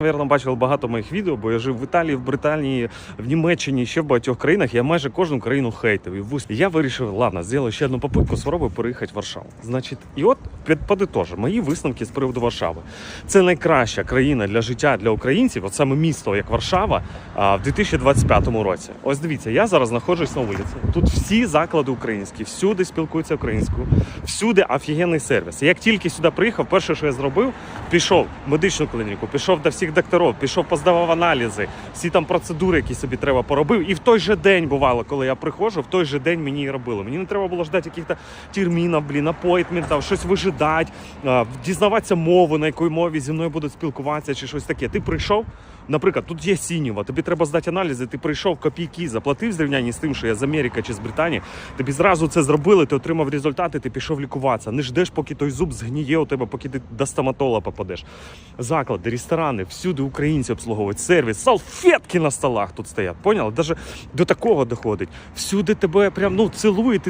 Наверно, бачили багато моїх відео, бо я жив в Італії, в Британії, в Німеччині, ще в багатьох країнах. Я майже кожну країну хейтив. І я вирішив, ладно, зроблю ще одну попитку, спробую переїхати в Варшаву. Значить, і от підподитожу мої висновки з приводу Варшави. Це найкраща країна для життя для українців, от саме місто, як Варшава, в 2025 році. Ось дивіться, я зараз знаходжусь на вулиці. Тут всі заклади українські, всюди спілкуються українською, всюди офігенний сервіс. Як тільки сюди приїхав, перше, що я зробив, пішов в медичну клініку, пішов до всіх докторів, пішов поздавав аналізи, всі там процедури, які собі треба поробив. І в той же день бувало, коли я приходжу, в той же день мені і робили. Мені не треба було ждати якихось термінів, блін, апойтментів, щось вижидати, дізнаватися мову, на якій мові зі мною будуть спілкуватися, чи щось таке. Ти прийшов. Наприклад, тут є сінєва, тобі треба здати аналізи, ти прийшов копійки, заплатив зрівнянні з тим, що я з Америки чи з Британії. Тобі зразу це зробили, ти отримав результати, ти пішов лікуватися. Не ждеш, поки той зуб згніє у тебе, поки ти до стоматола попадеш. Заклади, ресторани, всюди українці обслуговують сервіс, салфетки на столах тут стоять. Поняли? Даже до такого доходить. Всюди тебе прям ну цілують.